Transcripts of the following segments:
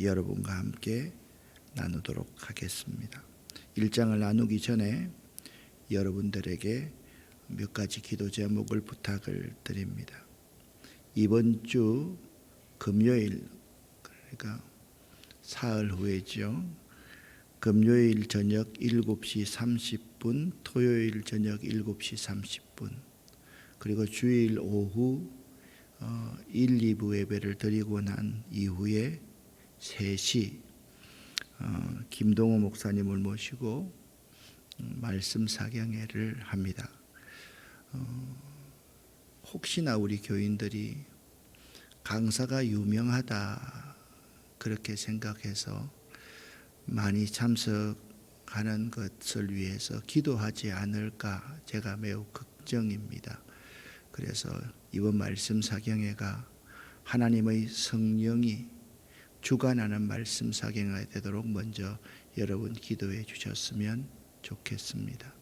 여러분과 함께 나누도록 하겠습니다. 1장을 나누기 전에 여러분들에게 몇 가지 기도 제목을 부탁을 드립니다. 이번 주 금요일 그러니까 사흘 후에죠. 금요일 저녁 7시 30분, 토요일 저녁 7시 30분, 그리고 주일 오후 어, 1, 2부 예배를 드리고 난 이후에 3시 어, 김동호 목사님을 모시고 음, 말씀 사경회를 합니다. 어, 혹시나 우리 교인들이 강사가 유명하다 그렇게 생각해서 많이 참석하는 것을 위해서 기도하지 않을까 제가 매우 걱정입니다. 그래서 이번 말씀 사경회가 하나님의 성령이 주관하는 말씀 사경회가 되도록 먼저 여러분 기도해 주셨으면 좋겠습니다.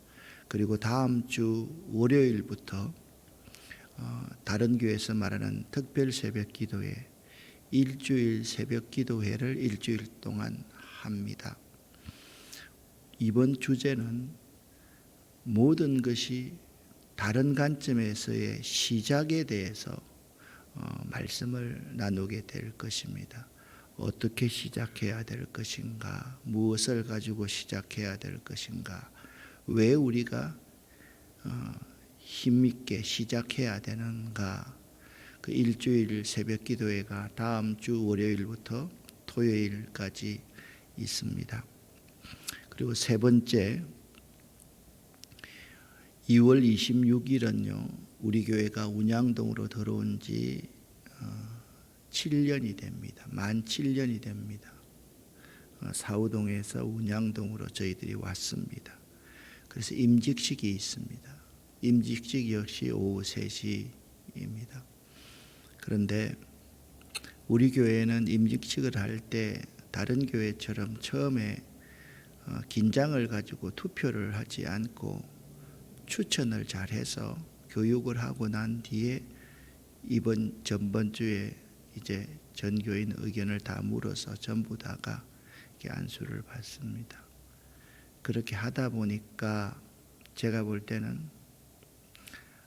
그리고 다음 주 월요일부터 어, 다른 교회에서 말하는 특별 새벽 기도회 일주일 새벽 기도회를 일주일 동안 합니다. 이번 주제는 모든 것이 다른 관점에서의 시작에 대해서 어, 말씀을 나누게 될 것입니다. 어떻게 시작해야 될 것인가, 무엇을 가지고 시작해야 될 것인가, 왜 우리가 어, 힘있게 시작해야 되는가, 그 일주일 새벽 기도회가 다음 주 월요일부터 토요일까지 있습니다. 그리고 세 번째 2월 26일은요 우리 교회가 운양동으로 들어온 지 7년이 됩니다. 만 7년이 됩니다. 어, 사우동에서 운양동으로 저희들이 왔습니다. 그래서 임직식이 있습니다. 임직식 역시 오후 3시입니다. 그런데 우리 교회는 임직식을 할 때 다른 교회처럼 처음에 어, 긴장을 가지고 투표를 하지 않고 추천을 잘해서 교육을 하고 난 뒤에 이번 전번 주에 이제 전 교인 의견을 다 물어서 전부 다가 안수를 받습니다. 그렇게 하다 보니까 제가 볼 때는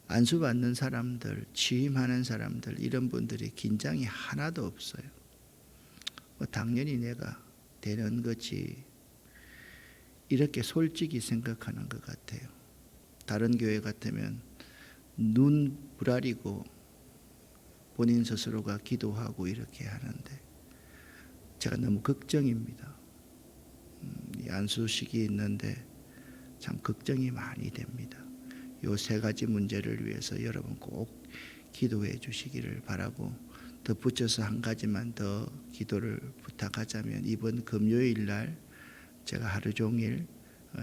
안수 받는 사람들, 취임하는 사람들 이런 분들이 긴장이 하나도 없어요. 뭐 당연히 내가 되는 거지. 이렇게 솔직히 생각하는 것 같아요. 다른 교회 같으면 눈 부라리고 본인 스스로가 기도하고 이렇게 하는데 제가 너무 걱정입니다. 음, 안수식이 있는데 참 걱정이 많이 됩니다. 요 세 가지 문제를 위해서 여러분 꼭 기도해 주시기를 바라고 덧붙여서 한 가지만 더 기도를 부탁하자면 이번 금요일 날 제가 하루 종일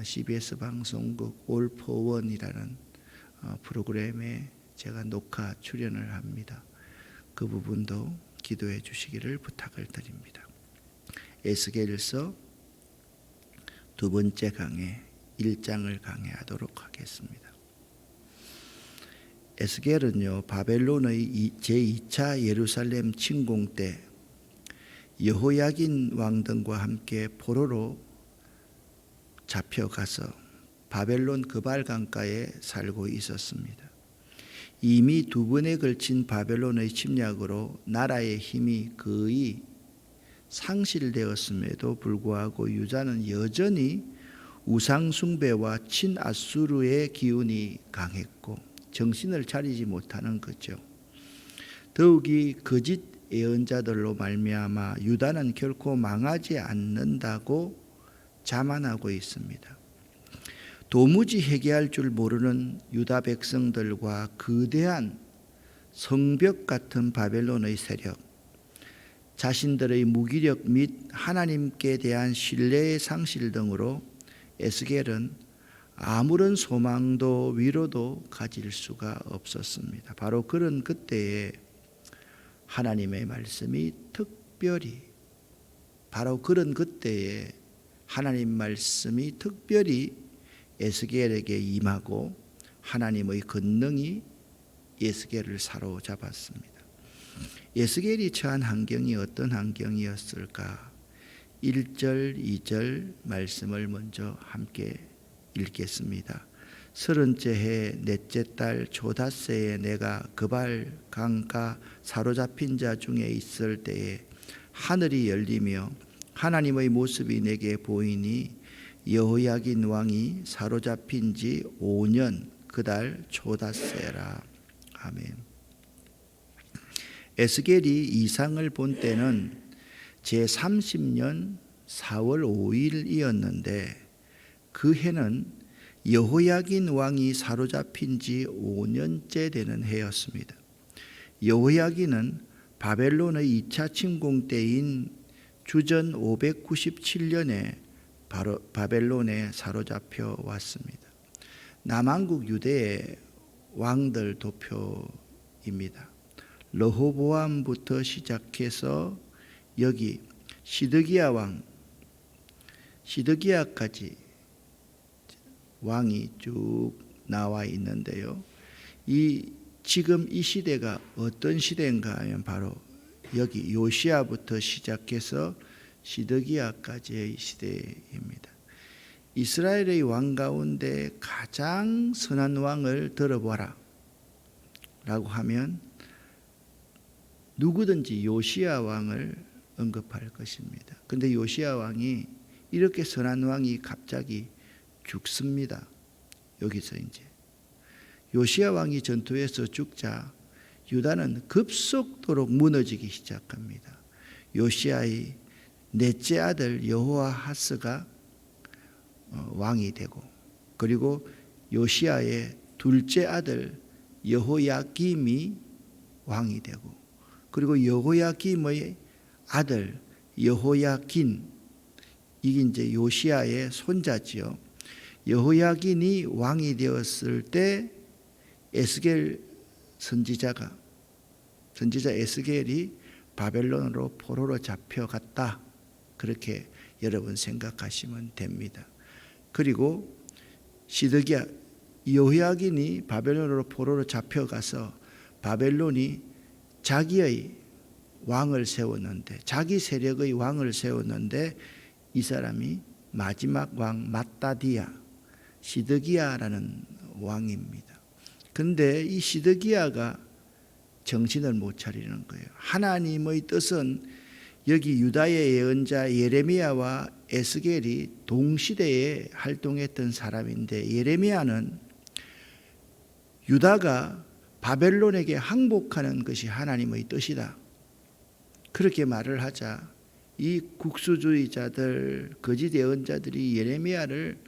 CBS 방송국 올포원이라는 어, 프로그램에 제가 녹화 출연을 합니다. 그 부분도 기도해 주시기를 부탁을 드립니다. 에스겔서 두 번째 강해 1장을 강해하도록 하겠습니다. 에스겔은요 바벨론의 제2차 예루살렘 침공 때 여호야긴 왕 등과 함께 포로로 잡혀가서 바벨론 그발 강가에 살고 있었습니다. 이미 두 번에 걸친 바벨론의 침략으로 나라의 힘이 거의 상실되었음에도 불구하고 유다는 여전히 우상숭배와 친아수르의 기운이 강했고 정신을 차리지 못하는 거죠. 더욱이 거짓 예언자들로 말미암아 유다는 결코 망하지 않는다고 자만하고 있습니다. 도무지 해결할 줄 모르는 유다 백성들과 거대한 성벽 같은 바벨론의 세력, 자신들의 무기력 및 하나님께 대한 신뢰의 상실 등으로 에스겔은 아무런 소망도 위로도 가질 수가 없었습니다. 바로 그런 그때에 하나님의 말씀이 특별히 바로 그런 그때에 하나님 말씀이 특별히 에스겔에게 임하고 하나님의 권능이 에스겔을 사로잡았습니다. 에스겔이 처한 환경이 어떤 환경이었을까? 1절, 2절 말씀을 먼저 함께 읽겠습니다. 서른째 해 넷째 달 조다세에 내가 그발 강가 사로잡힌 자 중에 있을 때에 하늘이 열리며 하나님의 모습이 내게 보이니 여호야긴 왕이 사로잡힌 지 5년 그달 조다세라 아멘. 에스겔이 이상을 본 때는 제 30년 4월 5일이었는데 그 해는 여호야긴 왕이 사로잡힌 지 5년째 되는 해였습니다. 여호야긴은 바벨론의 2차 침공 때인 주전 597년에 바로 바벨론에 사로잡혀 왔습니다. 남한국 유대의 왕들 도표입니다. 러호보암부터 시작해서 여기 시드기야 왕, 시드기야까지 왕이 쭉 나와 있는데요. 이 지금 이 시대가 어떤 시대인가 하면 바로 여기 요시아부터 시작해서 시드기야까지의 시대입니다. 이스라엘의 왕 가운데 가장 선한 왕을 들어보라 라고 하면 누구든지 요시아 왕을 언급할 것입니다. 근데 요시아 왕이 이렇게 선한 왕이 갑자기 죽습니다. 여기서 이제 요시아 왕이 전투에서 죽자 유다는 급속도로 무너지기 시작합니다. 요시아의 넷째 아들 여호아하스가 어, 왕이 되고 그리고 요시아의 둘째 아들 여호야김이 왕이 되고 그리고 여호야김의 아들 여호야긴 이게 이제 요시아의 손자지요. 여호야긴이 왕이 되었을 때 에스겔 선지자가 선지자 에스겔이 바벨론으로 포로로 잡혀갔다. 그렇게 여러분 생각하시면 됩니다. 그리고 시드기야 여호야긴이 바벨론으로 포로로 잡혀가서 바벨론이 자기의 왕을 세웠는데 자기 세력의 왕을 세웠는데 이 사람이 마지막 왕 마따디아 시드기야라는 왕입니다. 근데 이 시드기야가 정신을 못 차리는 거예요. 하나님의 뜻은 여기 유다의 예언자 예레미야와 에스겔이 동시대에 활동했던 사람인데 예레미야는 유다가 바벨론에게 항복하는 것이 하나님의 뜻이다. 그렇게 말을 하자 이 국수주의자들 거짓 예언자들이 예레미야를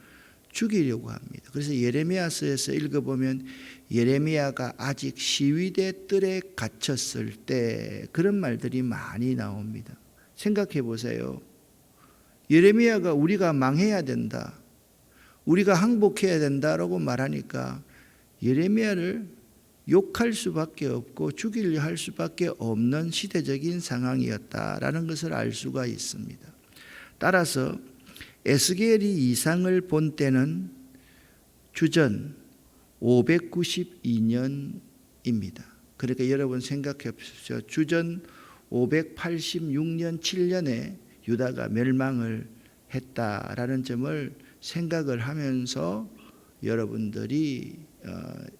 죽이려고 합니다. 그래서 예레미야서에서 읽어보면 예레미야가 아직 시위대 뜰에 갇혔을 때 그런 말들이 많이 나옵니다. 생각해 보세요. 예레미야가 우리가 망해야 된다. 우리가 항복해야 된다라고 말하니까 예레미야를 욕할 수밖에 없고 죽이려 할 수밖에 없는 시대적인 상황이었다라는 것을 알 수가 있습니다. 따라서 에스겔이 이상을 본 때는 주전 592년입니다. 그러니까 여러분 생각해 보십시오. 주전 586년 7년에 유다가 멸망을 했다라는 점을 생각을 하면서 여러분들이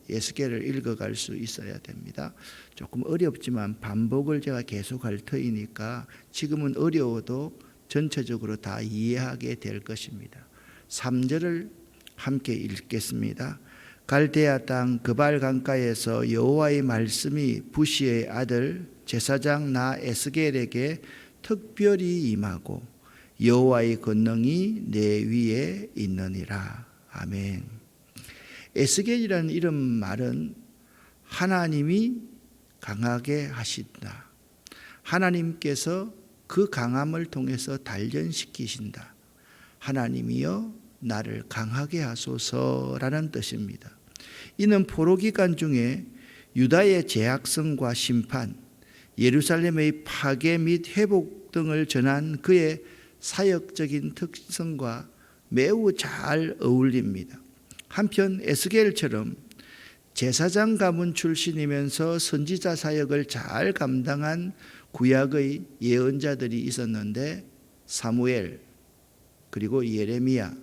예스겔을 읽어갈 수 있어야 됩니다. 조금 어렵지만 반복을 제가 계속 할 터이니까 지금은 어려워도 전체적으로 다 이해하게 될 것입니다. 3절을 함께 읽겠습니다. 갈대아 땅 그발 강가에서 여호와의 말씀이 부시의 아들 제사장 나 에스겔에게 특별히 임하고 여호와의 권능이 내 위에 있느니라. 아멘. 에스겔이라는 이름 말은 하나님이 강하게 하신다. 하나님께서 그 강함을 통해서 단련시키신다. 하나님이여 나를 강하게 하소서라는 뜻입니다. 이는 포로 기간 중에 유다의 제약성과 심판, 예루살렘의 파괴 및 회복 등을 전한 그의 사역적인 특성과 매우 잘 어울립니다. 한편 에스겔처럼 제사장 가문 출신이면서 선지자 사역을 잘 감당한 구약의 예언자들이 있었는데 사무엘 그리고 예레미야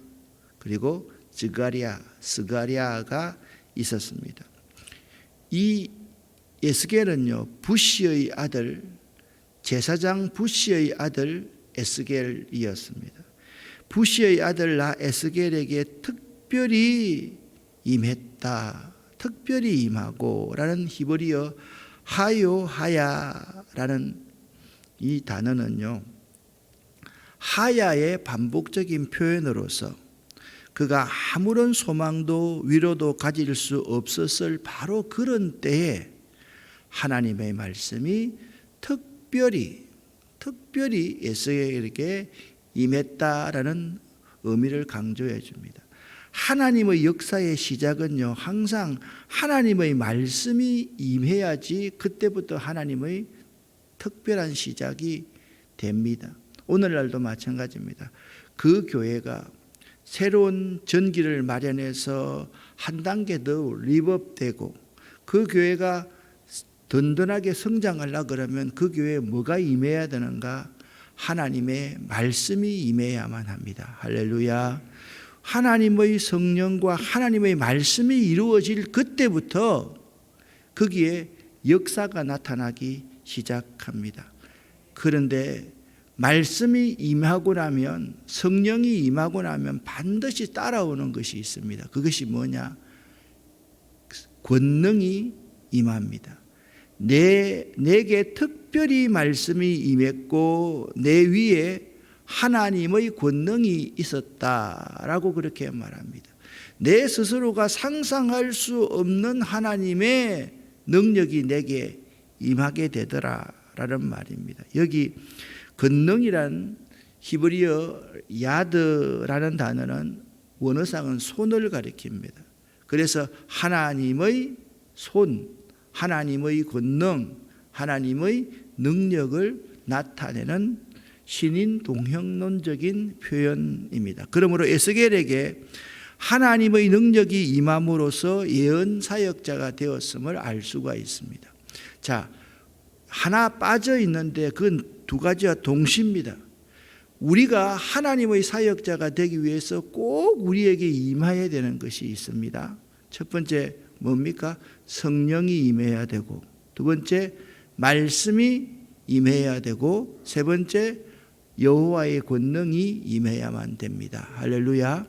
그리고 즈가리아 스가리아가 있었습니다. 이 에스겔은요 부시의 아들 제사장 부시의 아들 에스겔이었습니다. 부시의 아들 나 에스겔에게 특별히 임했다. 특별히 임하고라는 히브리어 하요 하야라는 이 단어는요. 하야의 반복적인 표현으로서 그가 아무런 소망도 위로도 가질 수 없었을 바로 그런 때에 하나님의 말씀이 특별히 특별히 에스겔에게 임했다라는 의미를 강조해 줍니다. 하나님의 역사의 시작은요, 항상 하나님의 말씀이 임해야지 그때부터 하나님의 특별한 시작이 됩니다. 오늘날도 마찬가지입니다. 그 교회가 새로운 전기를 마련해서 한 단계 더 리업되고 그 교회가 든든하게 성장하려 그러면 그 교회에 뭐가 임해야 되는가? 하나님의 말씀이 임해야만 합니다. 할렐루야. 하나님의 성령과 하나님의 말씀이 이루어질 그때부터 거기에 역사가 나타나기 시작합니다. 그런데 말씀이 임하고 나면 성령이 임하고 나면 반드시 따라오는 것이 있습니다. 그것이 뭐냐? 권능이 임합니다. 내 내게 특별히 말씀이 임했고 내 위에 하나님의 권능이 있었다라고 그렇게 말합니다. 내 스스로가 상상할 수 없는 하나님의 능력이 내게 임하게 되더라라는 말입니다. 여기 권능이란 히브리어 야드라는 단어는 원어상은 손을 가리킵니다. 그래서 하나님의 손, 하나님의 권능, 하나님의 능력을 나타내는 신인 동형론적인 표현입니다. 그러므로 에스겔에게 하나님의 능력이 임함으로써 예언 사역자가 되었음을 알 수가 있습니다. 자, 하나 빠져 있는데 그건 두 가지와 동시입니다. 우리가 하나님의 사역자가 되기 위해서 꼭 우리에게 임해야 되는 것이 있습니다. 첫 번째 뭡니까? 성령이 임해야 되고 두 번째 말씀이 임해야 되고 세 번째 여호와의 권능이 임해야만 됩니다. 할렐루야.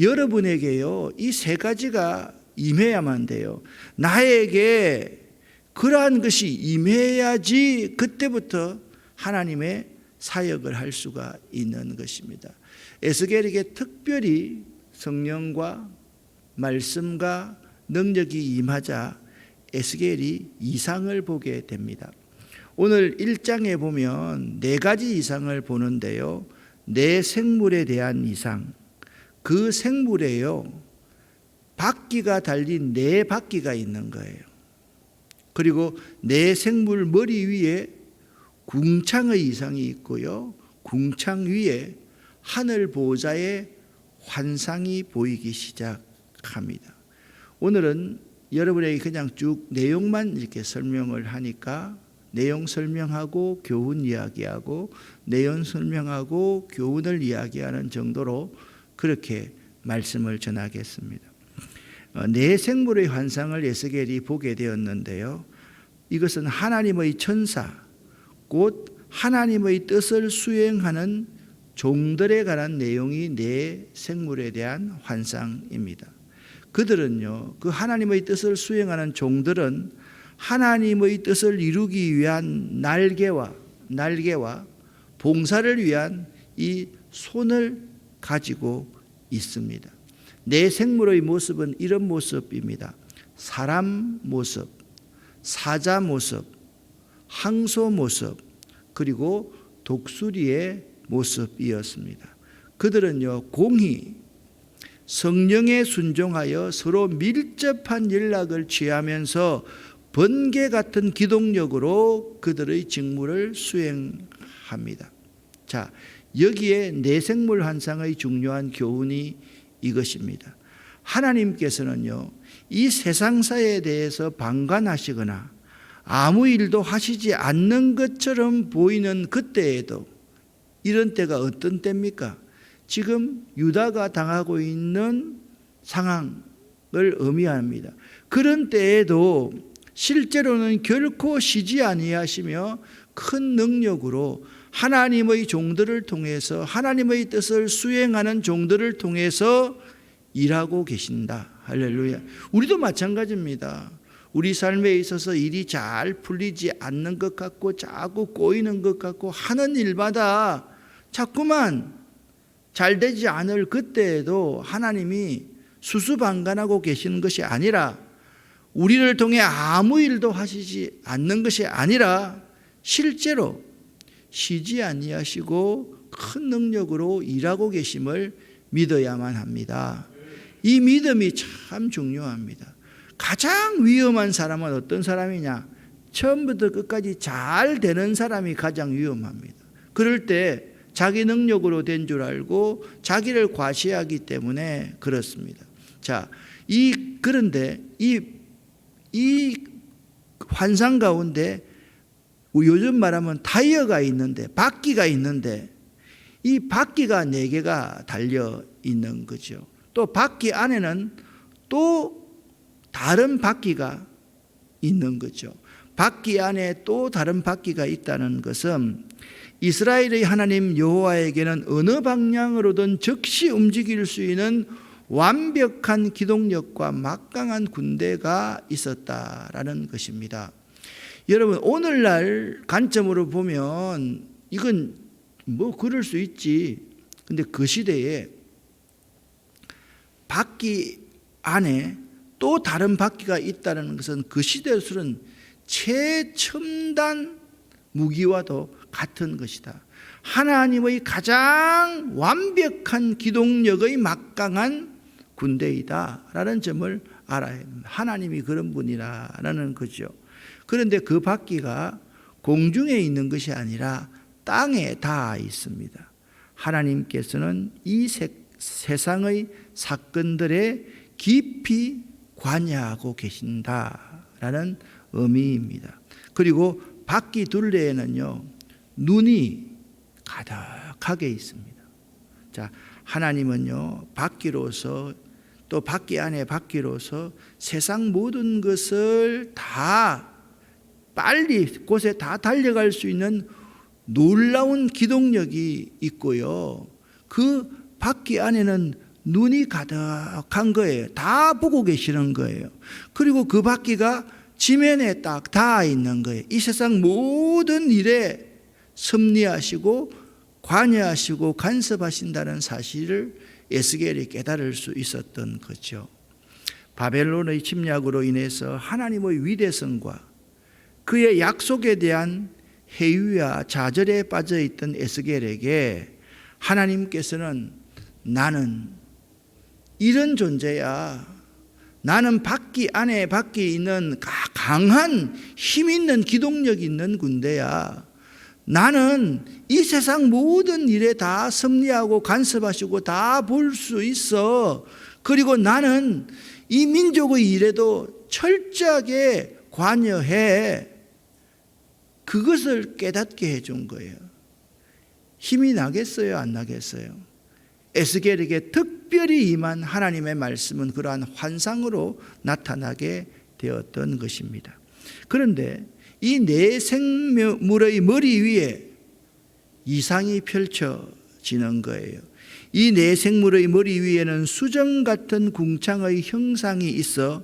여러분에게요. 이 세 가지가 임해야만 돼요. 나에게 그러한 것이 임해야지 그때부터 하나님의 사역을 할 수가 있는 것입니다. 에스겔에게 특별히 성령과 말씀과 능력이 임하자 에스겔이 이상을 보게 됩니다. 오늘 1장에 보면 네 가지 이상을 보는데요. 내 생물에 대한 이상. 그 생물에요. 바퀴가 달린 네 바퀴가 있는 거예요. 그리고 내 생물 머리 위에 궁창의 이상이 있고요. 궁창 위에 하늘 보좌의 환상이 보이기 시작합니다. 오늘은 여러분에게 그냥 쭉 내용만 이렇게 설명을 하니까 내용 설명하고 교훈 이야기하고 내용 설명하고 교훈을 이야기하는 정도로 그렇게 말씀을 전하겠습니다. 어, 내 생물의 환상을 에스겔이 보게 되었는데요. 이것은 하나님의 천사, 곧 하나님의 뜻을 수행하는 종들에 관한 내용이 내 생물에 대한 환상입니다. 그들은요, 그 하나님의 뜻을 수행하는 종들은 하나님의 뜻을 이루기 위한 날개와 날개와 봉사를 위한 이 손을 가지고 있습니다. 내 생물의 모습은 이런 모습입니다. 사람 모습, 사자 모습, 항소 모습, 그리고 독수리의 모습이었습니다. 그들은요, 공히 성령에 순종하여 서로 밀접한 연락을 취하면서 번개 같은 기동력으로 그들의 직무를 수행합니다. 자, 여기에 내생물 환상의 중요한 교훈이 이것입니다. 하나님께서는요, 이 세상사에 대해서 방관하시거나 아무 일도 하시지 않는 것처럼 보이는 그때에도 이런 때가 어떤 때입니까? 지금 유다가 당하고 있는 상황을 의미합니다. 그런 때에도 실제로는 결코 쉬지 아니하시며 큰 능력으로 하나님의 종들을 통해서 하나님의 뜻을 수행하는 종들을 통해서 일하고 계신다. 할렐루야. 우리도 마찬가지입니다. 우리 삶에 있어서 일이 잘 풀리지 않는 것 같고 자꾸 꼬이는 것 같고 하는 일마다 자꾸만 잘 되지 않을 그때에도 하나님이 수수방관하고 계시는 것이 아니라 우리를 통해 아무 일도 하시지 않는 것이 아니라 실제로 쉬지 아니하시고 큰 능력으로 일하고 계심을 믿어야만 합니다. 이 믿음이 참 중요합니다. 가장 위험한 사람은 어떤 사람이냐? 처음부터 끝까지 잘 되는 사람이 가장 위험합니다. 그럴 때 자기 능력으로 된 줄 알고 자기를 과시하기 때문에 그렇습니다. 자, 이 그런데 이 이 환상 가운데 요즘 말하면 타이어가 있는데 바퀴가 있는데 이 바퀴가 네 개가 달려 있는 거죠. 또 바퀴 안에는 또 다른 바퀴가 있는 거죠. 바퀴 안에 또 다른 바퀴가 있다는 것은 이스라엘의 하나님 여호와에게는 어느 방향으로든 즉시 움직일 수 있는 완벽한 기동력과 막강한 군대가 있었다라는 것입니다. 여러분 오늘날 관점으로 보면 이건 뭐 그럴 수 있지. 근데 그 시대에 바퀴 안에 또 다른 바퀴가 있다는 것은 그 시대에서는 최첨단 무기와도 같은 것이다. 하나님의 가장 완벽한 기동력의 막강한 군대이다라는 점을 알아야 합니다. 하나님이 그런 분이라는 거죠. 그런데 그 바퀴가 공중에 있는 것이 아니라 땅에 닿아 있습니다. 하나님께서는 이 세, 세상의 사건들에 깊이 관여하고 계신다라는 의미입니다. 그리고 바퀴 둘레에는요 눈이 가득하게 있습니다. 자 하나님은요 바퀴로서 또 바퀴 안에 바퀴로서 세상 모든 것을 다 빨리 곳에 다 달려갈 수 있는 놀라운 기동력이 있고요. 그 바퀴 안에는 눈이 가득한 거예요. 다 보고 계시는 거예요. 그리고 그 바퀴가 지면에 딱 닿아 있는 거예요. 이 세상 모든 일에 섭리하시고 관여하시고 간섭하신다는 사실을 에스겔이 깨달을 수 있었던 거죠. 바벨론의 침략으로 인해서 하나님의 위대성과 그의 약속에 대한 해유와 좌절에 빠져 있던 에스겔에게 하나님께서는 나는 이런 존재야. 나는 바퀴 안에 바퀴 있는 강한 힘 있는 기동력 있는 군대야. 나는 이 세상 모든 일에 다 섭리하고 간섭하시고 다 볼 수 있어. 그리고 나는 이 민족의 일에도 철저하게 관여해. 그것을 깨닫게 해준 거예요. 힘이 나겠어요? 안 나겠어요? 에스겔에게 특별히 임한 하나님의 말씀은 그러한 환상으로 나타나게 되었던 것입니다. 그런데 이 네 생물의 머리 위에 이상이 펼쳐지는 거예요. 이 네 생물의 머리 위에는 수정 같은 궁창의 형상이 있어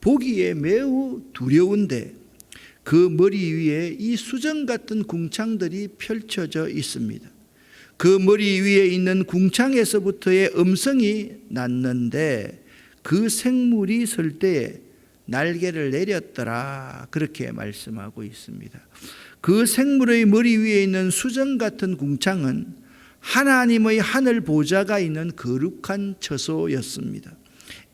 보기에 매우 두려운데 그 머리 위에 이 수정 같은 궁창들이 펼쳐져 있습니다. 그 머리 위에 있는 궁창에서부터의 음성이 났는데 그 생물이 설 때에 날개를 내렸더라 그렇게 말씀하고 있습니다. 그 생물의 머리 위에 있는 수정 같은 궁창은 하나님의 하늘 보좌가 있는 거룩한 처소였습니다.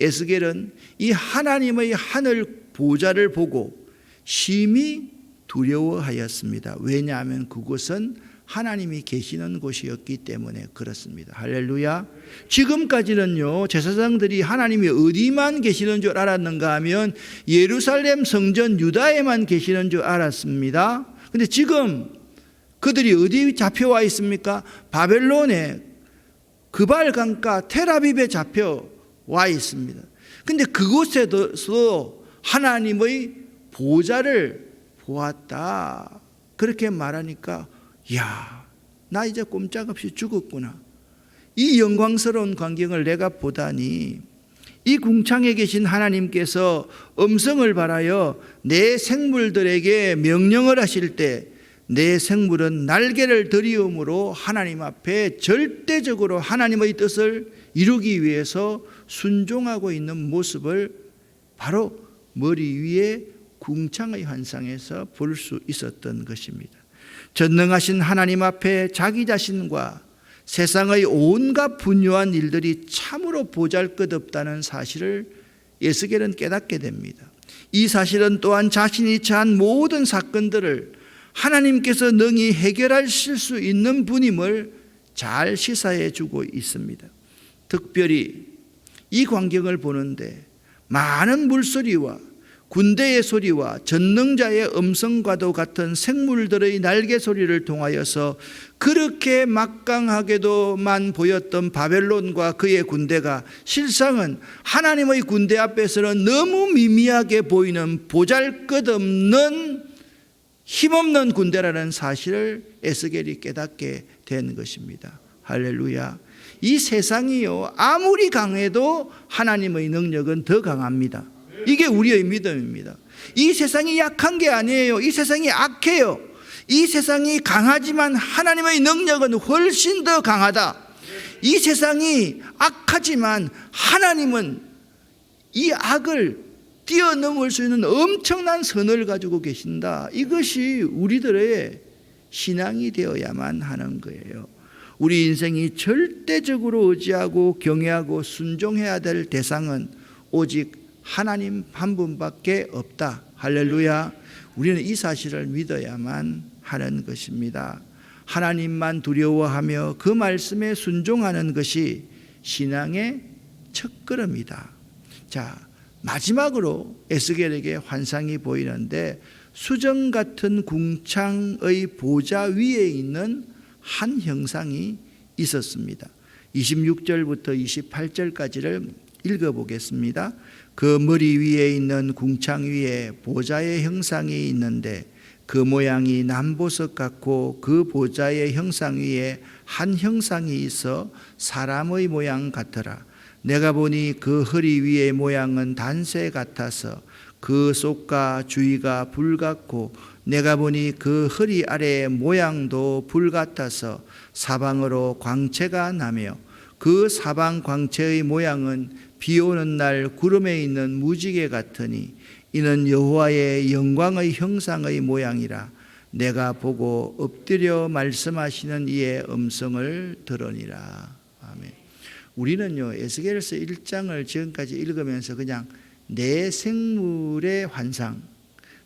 에스겔은 이 하나님의 하늘 보좌를 보고 심히 두려워하였습니다. 왜냐하면 그곳은 하나님이 계시는 곳이었기 때문에 그렇습니다. 할렐루야. 지금까지는요, 제사장들이 하나님이 어디만 계시는 줄 알았는가 하면 예루살렘 성전 유다에만 계시는 줄 알았습니다. 근데 지금 그들이 어디 잡혀와 있습니까? 바벨론의 그발 강가 테라빕에 잡혀와 있습니다. 근데 그곳에서 하나님의 보좌를 보았다. 그렇게 말하니까 야, 나 이제 꼼짝없이 죽었구나. 이 영광스러운 광경을 내가 보다니 이 궁창에 계신 하나님께서 음성을 발하여 내 생물들에게 명령을 하실 때 내 생물은 날개를 들이움으로 하나님 앞에 절대적으로 하나님의 뜻을 이루기 위해서 순종하고 있는 모습을 바로 머리 위에 궁창의 환상에서 볼 수 있었던 것입니다. 전능하신 하나님 앞에 자기 자신과 세상의 온갖 분유한 일들이 참으로 보잘것없다는 사실을 예스겔은 깨닫게 됩니다. 이 사실은 또한 자신이 처한 모든 사건들을 하나님께서 능히 해결하실 수 있는 분임을 잘 시사해 주고 있습니다. 특별히 이 광경을 보는데 많은 물소리와 군대의 소리와 전능자의 음성과도 같은 생물들의 날개 소리를 통하여서 그렇게 막강하게도만 보였던 바벨론과 그의 군대가 실상은 하나님의 군대 앞에서는 너무 미미하게 보이는 보잘 것 없는 힘없는 군대라는 사실을 에스겔이 깨닫게 된 것입니다. 할렐루야. 이 세상이요 아무리 강해도 하나님의 능력은 더 강합니다. 이게 우리의 믿음입니다. 이 세상이 약한 게 아니에요. 이 세상이 악해요. 이 세상이 강하지만 하나님의 능력은 훨씬 더 강하다. 이 세상이 악하지만 하나님은 이 악을 뛰어넘을 수 있는 엄청난 선을 가지고 계신다. 이것이 우리들의 신앙이 되어야만 하는 거예요. 우리 인생이 절대적으로 의지하고 경외하고 순종해야 될 대상은 오직 하나님 한 분밖에 없다. 할렐루야. 우리는 이 사실을 믿어야만 하는 것입니다. 하나님만 두려워하며 그 말씀에 순종하는 것이 신앙의 첫걸음이다. 자, 마지막으로 에스겔에게 환상이 보이는데 수정 같은 궁창의 보좌 위에 있는 한 형상이 있었습니다. 26절부터 28절까지를 읽어보겠습니다. 그 머리 위에 있는 궁창 위에 보좌의 형상이 있는데 그 모양이 남보석 같고 그 보좌의 형상 위에 한 형상이 있어 사람의 모양 같더라. 내가 보니 그 허리 위의 모양은 단새 같아서 그 속과 주위가 불 같고 내가 보니 그 허리 아래의 모양도 불 같아서 사방으로 광채가 나며 그 사방 광채의 모양은 비 오는 날 구름에 있는 무지개 같으니 이는 여호와의 영광의 형상의 모양이라 내가 보고 엎드려 말씀하시는 이의 음성을 들으니라 아멘. 우리는요 에스겔서 1장을 지금까지 읽으면서 그냥 내 생물의 환상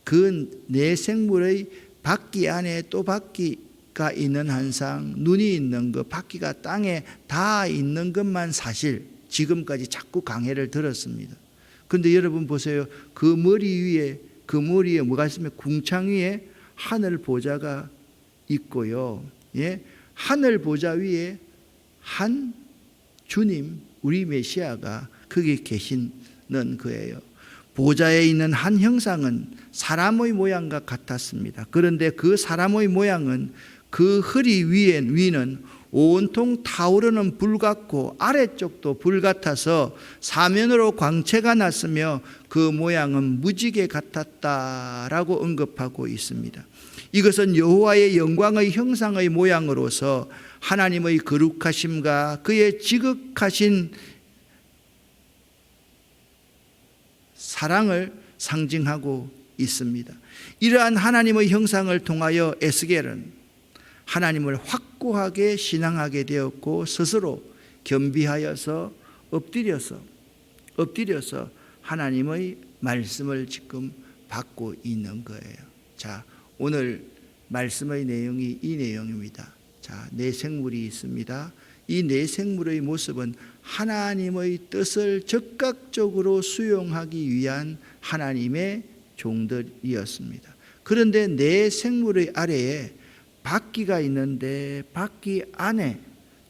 그 내 생물의 바퀴 안에 또 바퀴 가 있는 한상 눈이 있는 것 바퀴가 땅에 다 있는 것만 사실 지금까지 자꾸 강해를 들었습니다. 근데 여러분 보세요. 그 머리 위에 그 머리에 뭐가 있으면 궁창 위에 하늘 보좌가 있고요. 예? 하늘 보좌 위에 한 주님 우리 메시아가 거기 계시는 거예요. 보좌에 있는 한 형상은 사람의 모양과 같았습니다. 그런데 그 사람의 모양은 그 허리 위에 위는 온통 타오르는 불 같고 아래쪽도 불 같아서 사면으로 광채가 났으며 그 모양은 무지개 같았다라고 언급하고 있습니다. 이것은 여호와의 영광의 형상의 모양으로서 하나님의 거룩하심과 그의 지극하신 사랑을 상징하고 있습니다. 이러한 하나님의 형상을 통하여 에스겔은 하나님을 확고하게 신앙하게 되었고 스스로 겸비하여서 엎드려서 엎드려서 하나님의 말씀을 지금 받고 있는 거예요. 자, 오늘 말씀의 내용이 이 내용입니다. 자, 내 생물이 있습니다. 이 내 생물의 모습은 하나님의 뜻을 적극적으로 수용하기 위한 하나님의 종들이었습니다. 그런데 내 생물의 아래에 바퀴가 있는데 바퀴 안에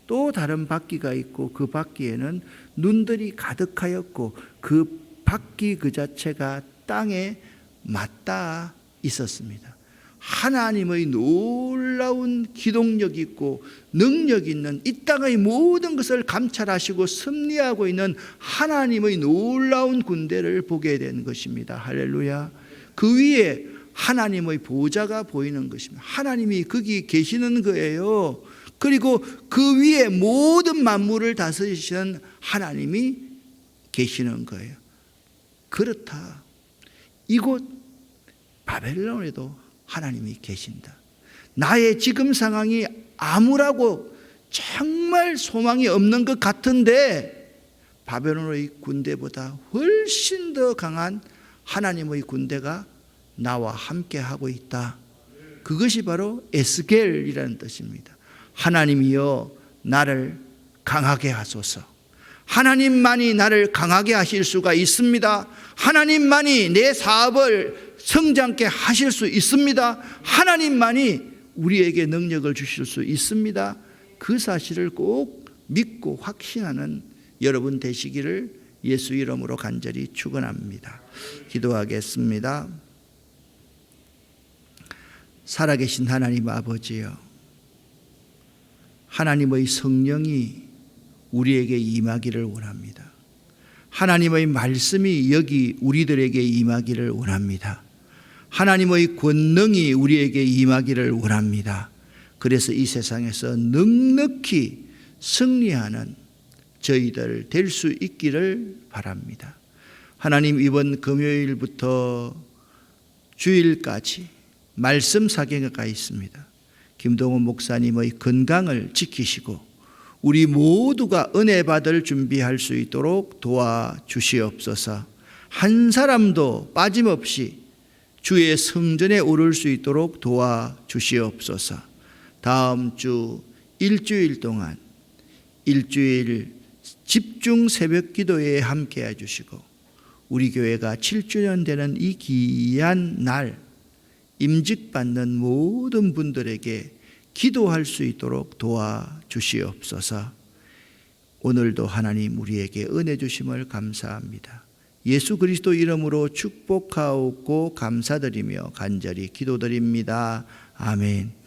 또 다른 바퀴가 있고 그 바퀴에는 눈들이 가득하였고 그 바퀴 그 자체가 땅에 맞닿아 있었습니다. 하나님의 놀라운 기동력 있고 능력 있는 이 땅의 모든 것을 감찰하시고 섭리하고 있는 하나님의 놀라운 군대를 보게 된 것입니다. 할렐루야. 그 위에 하나님의 보좌가 보이는 것입니다. 하나님이 거기 계시는 거예요. 그리고 그 위에 모든 만물을 다스리시는 하나님이 계시는 거예요. 그렇다. 이곳 바벨론에도 하나님이 계신다. 나의 지금 상황이 암울하고 정말 소망이 없는 것 같은데 바벨론의 군대보다 훨씬 더 강한 하나님의 군대가 나와 함께 하고 있다. 그것이 바로 에스겔이라는 뜻입니다. 하나님이여 나를 강하게 하소서. 하나님만이 나를 강하게 하실 수가 있습니다. 하나님만이 내 사업을 성장케 하실 수 있습니다. 하나님만이 우리에게 능력을 주실 수 있습니다. 그 사실을 꼭 믿고 확신하는 여러분 되시기를 예수 이름으로 간절히 축원합니다. 기도하겠습니다. 살아계신 하나님 아버지여 하나님의 성령이 우리에게 임하기를 원합니다. 하나님의 말씀이 여기 우리들에게 임하기를 원합니다. 하나님의 권능이 우리에게 임하기를 원합니다. 그래서 이 세상에서 넉넉히 승리하는 저희들 될 수 있기를 바랍니다. 하나님 이번 금요일부터 주일까지 말씀 사경회가 있습니다. 김동훈 목사님의 건강을 지키시고 우리 모두가 은혜 받을 준비할 수 있도록 도와 주시옵소서. 한 사람도 빠짐없이 주의 성전에 오를 수 있도록 도와 주시옵소서. 다음 주 일주일 동안 일주일 집중 새벽 기도에 함께 해 주시고 우리 교회가 7주년 되는 이 귀한 날 임직받는 모든 분들에게 기도할 수 있도록 도와 주시옵소서. 오늘도 하나님 우리에게 은혜 주심을 감사합니다. 예수 그리스도 이름으로 축복하옵고 감사드리며 간절히 기도드립니다. 아멘.